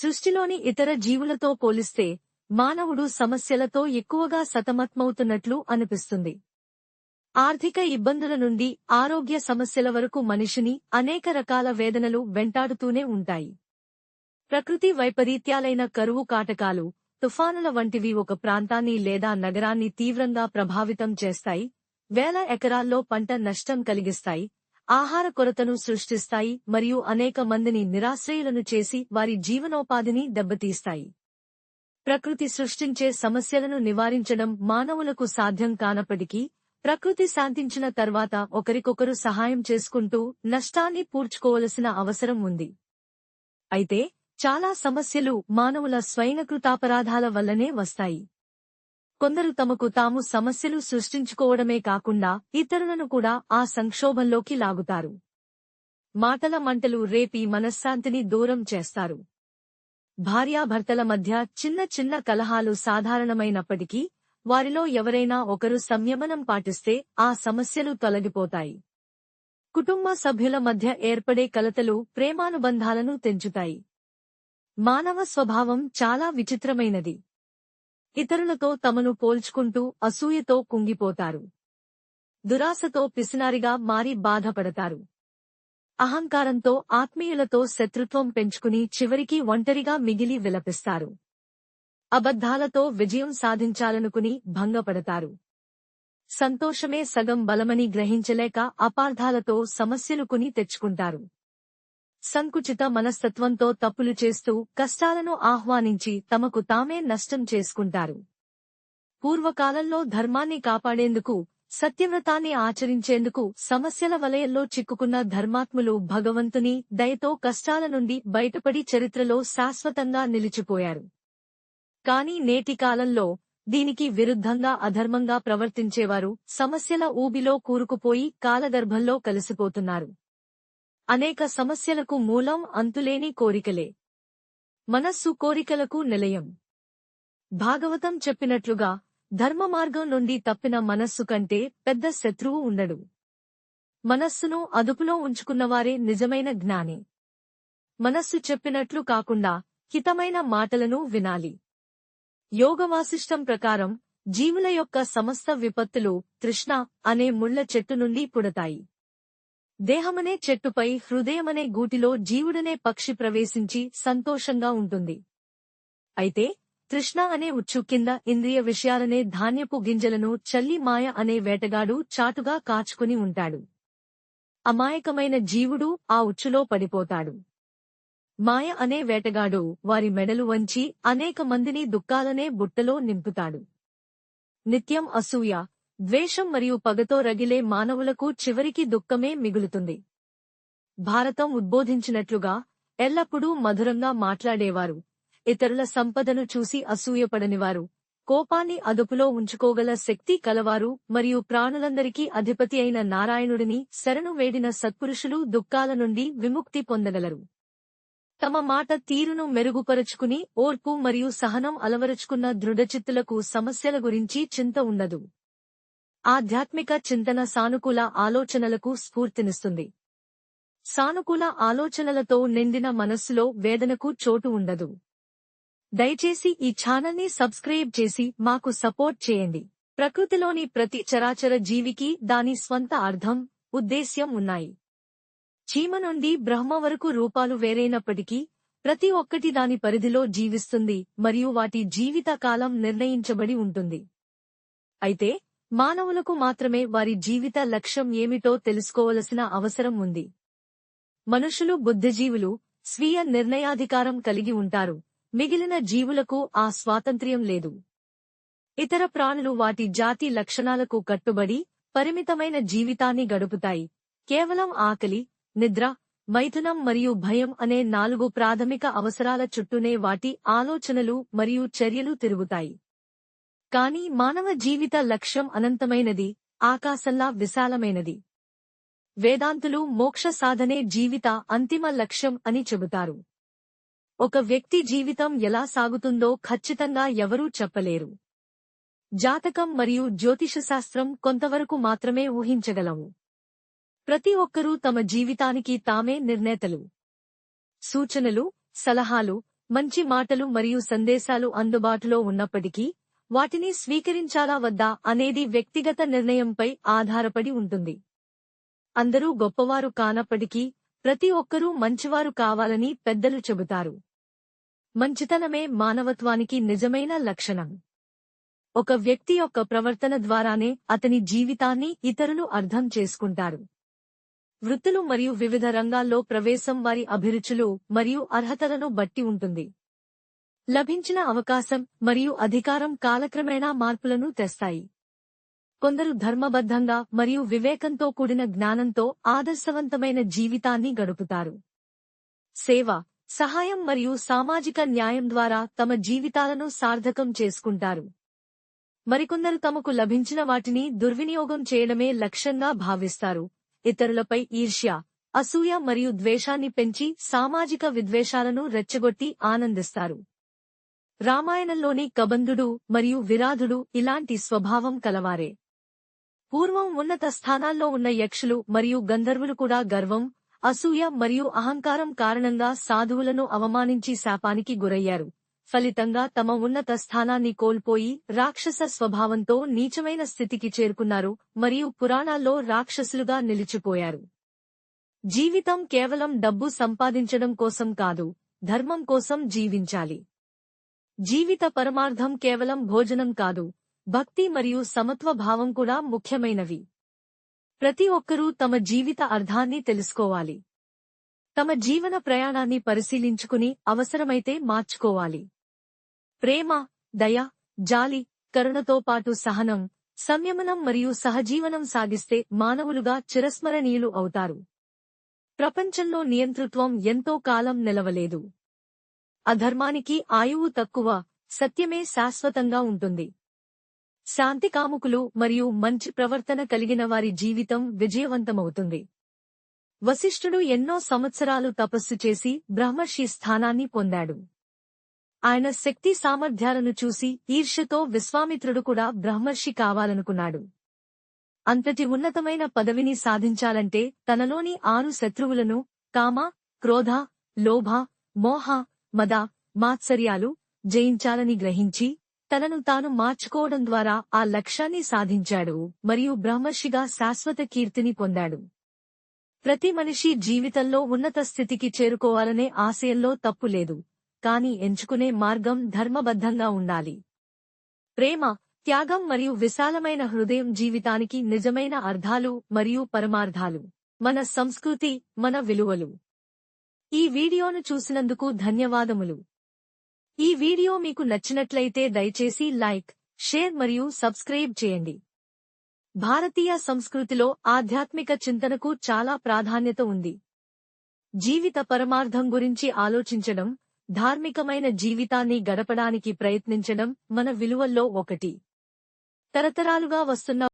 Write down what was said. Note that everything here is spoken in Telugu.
సృష్టిలోని ఇతర జీవులతో పోలిస్తే మానవుడు సమస్యలతో ఎక్కువగా సతమతమవుతున్నట్లు అనిపిస్తుంది. ఆర్థిక ఇబ్బందుల నుండి ఆరోగ్య సమస్యల వరకు మనిషిని అనేక రకాల వేదనలు వెంటాడుతూనే ఉంటాయి. ప్రకృతి వైపరీత్యాలైన కరువు కాటకాలు తుఫానుల వంటివి ఒక ప్రాంతాన్ని లేదా నగరాన్ని తీవ్రంగా ప్రభావితం చేస్తాయి వేల ఎకరాల్లో పంట నష్టం కలిగిస్తాయి ఆహార కొరతను సృష్టిస్తాయి మరియు అనేక మందిని నిరాశ్రయులను చేసి వారి జీవనోపాధిని దెబ్బతీస్తాయి. ప్రకృతి సృష్టించే సమస్యలను నివారించడం మానవులకు సాధ్యం కానప్పటికీ ప్రకృతి శాంతించిన తర్వాత ఒకరికొకరు సహాయం చేసుకుంటూ నష్టాన్ని పూడ్చుకోవలసిన అవసరం ఉంది. అయితే చాలా సమస్యలు మానవుల స్వైనకృతాపరాధాల వల్లనే వస్తాయి. కొందరు తమకు తాము సమస్యలు సృష్టించుకోవడమే కాకుండా ఇతరులను కూడా ఆ సంక్షోభంలోకి లాగుతారు. మాటల మంటలు రేపి మనశ్శాంతిని దూరం చేస్తారు. భార్యాభర్తల మధ్య చిన్న చిన్న కలహాలు సాధారణమైనప్పటికీ వారిలో ఎవరైనా ఒకరు సంయమనం పాటిస్తే ఆ సమస్యలు తొలగిపోతాయి. కుటుంబ సభ్యుల మధ్య ఏర్పడే కలతలు ప్రేమానుబంధాలను తెంచుతాయి. మానవ స్వభావం చాలా విచిత్రమైనది. ఇతరులతో తమను పోల్చుకుంటూ అసూయతో కుంగిపోతారు. దురాశతో పిసినారిగా మారి బాధపడతారు. అహంకారంతో ఆత్మీయులతో శత్రుత్వం పెంచుకుని చివరికి ఒంటరిగా మిగిలి విలపిస్తారు. అబద్ధాలతో విజయం సాధించాలనుకుని భంగపడతారు. సంతోషమే సగం బలమని గ్రహించలేక అపార్థాలతో సమస్యలు కొని తెచ్చుకుంటారు. సంకుచిత మనస్తత్వంతో తప్పులు చేస్తూ కష్టాలను ఆహ్వానించి తమకు తామే నష్టం చేసుకుంటారు. పూర్వకాలంలో ధర్మాన్ని కాపాడేందుకు సత్యవ్రతాన్ని ఆచరించేందుకు సమస్యల వలయంలో చిక్కుకున్న ధర్మాత్ములు భగవంతుని దయతో కష్టాల నుండి బయటపడి చరిత్రలో శాశ్వతంగా నిలిచిపోయారు. కాని నేటి కాలంలో దీనికి విరుద్ధంగా అధర్మంగా ప్రవర్తించేవారు సమస్యల ఊబిలో కూరుకుపోయి కాలగర్భంలో కలిసిపోతున్నారు. అనేక సమస్యలకు మూలం అంతులేని కోరికలే. మనస్సు కోరికలకు నిలయం. భాగవతం చెప్పినట్లుగా ధర్మ మార్గం నుండి తప్పిన మనస్సు కంటే పెద్ద శత్రువు ఉండడు. మనస్సును అదుపులో ఉంచుకున్నవారే నిజమైన జ్ఞాని. మనస్సు చెప్పినట్లు కాకుండా హితమైన మాటలను వినాలి. యోగవాసిష్టం ప్రకారం జీవుల యొక్క సమస్త విపత్తులు తృష్ణ అనే ముళ్ళ చెట్టు నుండి పుడతాయి. దేహమనే చెట్టుపై హృదయమనే గూటిలో జీవుడనే పక్షి ప్రవేశించి సంతోషంగా ఉంటుంది. అయితే తృష్ణ అనే ఉచ్చు కింద ఇంద్రియ విషయాలనే ధాన్యపు గింజలను చల్లి మాయ అనే వేటగాడు చాటుగా కాచుకుని ఉంటాడు. అమాయకమైన జీవుడు ఆ ఉచ్చులో పడిపోతాడు. మాయ అనే వేటగాడు వారి మెడలు వంచి అనేక మందిని దుఃఖాలనే బుట్టలో నింపుతాడు. నిత్యం అసూయ ద్వేషం మరియు పగతో రగిలే మానవులకు చివరికి దుఃఖమే మిగులుతుంది. భారతం ఉద్బోధించినట్లుగా ఎల్లప్పుడూ మధురంగా మాట్లాడేవారు. ఇతరుల సంపదను చూసి అసూయపడనివారు. కోపాన్ని అదుపులో ఉంచుకోగల శక్తి కలవారు మరియు ప్రాణులందరికీ అధిపతి అయిన నారాయణుడిని శరణు వేడిన సత్పురుషులు దుఃఖాల నుండి విముక్తి పొందగలరు. తమ మాట తీరును మెరుగుపరుచుకుని ఓర్పు మరియు సహనం అలవరుచుకున్న దృఢచిత్తులకు సమస్యల గురించి చింత ఉండదు. ఆధ్యాత్మిక చింతన సానుకూల ఆలోచనలకు స్ఫూర్తినిస్తుంది. సానుకూల ఆలోచనలతో నిండిన మనస్సులో వేదనకు చోటు ఉండదు. దయచేసి ఈ ఛానల్ని సబ్స్క్రైబ్ చేసి మాకు సపోర్ట్ చేయండి. ప్రకృతిలోని ప్రతి చరాచర జీవికి దాని స్వంత అర్థం ఉద్దేశ్యం ఉన్నాయి. చీమ నుండి బ్రహ్మ వరకు రూపాలు వేరైనప్పటికీ ప్రతి ఒక్కటి దాని పరిధిలో జీవిస్తుంది మరియు వాటి జీవిత కాలం నిర్ణయించబడి ఉంటుంది. అయితే మానవులకు మాత్రమే వారి జీవిత లక్ష్యం ఏమిటో తెలుసుకోవలసిన అవసరం ఉంది. మనుషులు బుద్ధిజీవులు స్వీయ నిర్ణయాధికారం కలిగి ఉంటారు. మిగిలిన జీవులకు ఆ స్వాతంత్ర్యం లేదు. ఇతర ప్రాణులు వాటి జాతి లక్షణాలకు కట్టుబడి పరిమితమైన జీవితాన్ని గడుపుతాయి. కేవలం ఆకలి నిద్ర మైథునం మరియు భయం అనే నాలుగు ప్రాథమిక అవసరాల చుట్టూనే వాటి ఆలోచనలు మరియు చర్యలు తిరుగుతాయి. కాని మానవ జీవిత లక్ష్యం అనంతమైనది ఆకాశంలా విశాలమైనది. వేదాంతులు మోక్ష సాధనే జీవిత అంతిమ లక్ష్యం అని చెబుతారు. ఒక వ్యక్తి జీవితం ఎలా సాగుతుందో ఖచ్చితంగా ఎవరూ చెప్పలేరు. జాతకం మరియు జ్యోతిషశాస్త్రం కొంతవరకు మాత్రమే ఊహించగలవు. ప్రతి ఒక్కరూ తమ జీవితానికి తామే నిర్ణేతలు. సూచనలు సలహాలు మంచి మాటలు మరియు సందేశాలు అందుబాటులో ఉన్నప్పటికీ వాటిని స్వీకరించాలా వద్దా అనేది వ్యక్తిగత నిర్ణయంపై ఆధారపడి ఉంటుంది. అందరూ గొప్పవారు కానప్పటికీ ప్రతి ఒక్కరూ మంచివారు కావాలని పెద్దలు చెబుతారు. మంచితనమే మానవత్వానికి నిజమైన లక్షణం. ఒక వ్యక్తి యొక్క ప్రవర్తన ద్వారానే అతని జీవితాన్ని ఇతరులు అర్థం చేసుకుంటారు. వృత్తులు మరియు వివిధ రంగాల్లో ప్రవేశం వారి అభిరుచులు మరియు అర్హతలను బట్టి ఉంటుంది. లభించిన అవకాశం మరియు అధికారం కాలక్రమేణా మార్పులను తెస్తాయి. కొందరు ధర్మబద్ధంగా మరియు వివేకంతో కూడిన జ్ఞానంతో ఆదర్శవంతమైన జీవితాన్ని గడుపుతారు. సేవ సహాయం మరియు సామాజిక న్యాయం ద్వారా తమ జీవితాలను సార్థకం చేసుకుంటారు. మరికొందరు తమకు లభించిన వాటిని దుర్వినియోగం చేయడమే లక్ష్యంగా భావిస్తారు. ఇతరులపై ఈర్ష్య అసూయ మరియు ద్వేషాన్ని పెంచి సామాజిక విద్వేషాలను రెచ్చగొట్టి ఆనందిస్తారు. రామాయణంలోని కబంధుడు మరియు విరాధుడు ఇలాంటి స్వభావం కలవారే. పూర్వం ఉన్నత స్థానాల్లో ఉన్న యక్షులు మరియు గంధర్వులు కూడా గర్వం అసూయ మరియు అహంకారం కారణంగా సాధువులను అవమానించి శాపానికి గురయ్యారు. ఫలితంగా తమ ఉన్నత స్థానాన్ని కోల్పోయి రాక్షస స్వభావంతో నీచమైన స్థితికి చేరుకున్నారు మరియు పురాణాల్లో రాక్షసులుగా నిలిచిపోయారు. జీవితం కేవలం డబ్బు సంపాదించడం కోసం కాదు ధర్మం కోసం జీవించాలి. జీవిత పరమార్థం కేవలం భోజనం కాదు భక్తి మరియు సమత్వ భావం కూడా ముఖ్యమైనవి. ప్రతి ఒక్కరూ తమ జీవిత అర్థాన్ని తెలుసుకోవాలి. తమ జీవన ప్రయాణాన్ని పరిశీలించుకుని అవసరమైతే మార్చుకోవాలి. ప్రేమ దయ జాలి కరుణతో పాటు సహనం సంయమనం మరియు సహజీవనం సాగిస్తే మానవులుగా చిరస్మరణీయులు అవుతారు. ప్రపంచంలో నియంతృత్వం ఎంతో కాలం నిలవలేదు. అధర్మానికి ఆయువు తక్కువ సత్యమే శాశ్వతంగా ఉంటుంది. శాంతికాముకులు మరియు మంచి ప్రవర్తన కలిగిన వారి జీవితం విజయవంతమవుతుంది. వశిష్ఠుడు ఎన్నో సంవత్సరాలు తపస్సు చేసి బ్రహ్మర్షి స్థానాన్ని పొందాడు. ఆయన శక్తి సామర్థ్యాలను చూసి ఈర్ష్యతో విశ్వామిత్రుడు కూడా బ్రహ్మర్షి కావాలనుకున్నాడు. అంతటి ఉన్నతమైన పదవిని సాధించాలంటే తనలోని ఆరు శత్రువులను కామ క్రోధ లోభ మోహ మద మాత్సర్యాలు జయించాలని గ్రహించి తనను తాను మార్చుకోవడం ద్వారా ఆ లక్ష్యాన్ని సాధించాడు మరియు బ్రహ్మర్షిగా శాశ్వత కీర్తిని పొందాడు. ప్రతి మనిషి జీవితంలో ఉన్నత స్థితికి చేరుకోవాలనే ఆశయంలో తప్పు లేదు కాని ఎంచుకునే మార్గం ధర్మబద్ధంగా ఉండాలి. ప్రేమ త్యాగం మరియు విశాలమైన హృదయం జీవితానికి నిజమైన అర్థాలు మరియు పరమార్థాలు మన సంస్కృతి మన విలువలు. ఈ వీడియోను చూసినందుకు ధన్యవాదములు. ఈ వీడియో మీకు నచ్చినట్లయితే దయచేసి లైక్ షేర్ మరియు సబ్స్క్రైబ్ చేయండి. భారతీయ సంస్కృతిలో ఆధ్యాత్మిక చింతనకు చాలా ప్రాధాన్యత ఉంది. జీవిత పరమార్థం గురించి ఆలోచించడం ధార్మికమైన జీవితాన్ని గడపడానికి ప్రయత్నించడం మన విలువల్లో ఒకటి. తరతరాలుగా వస్తున్న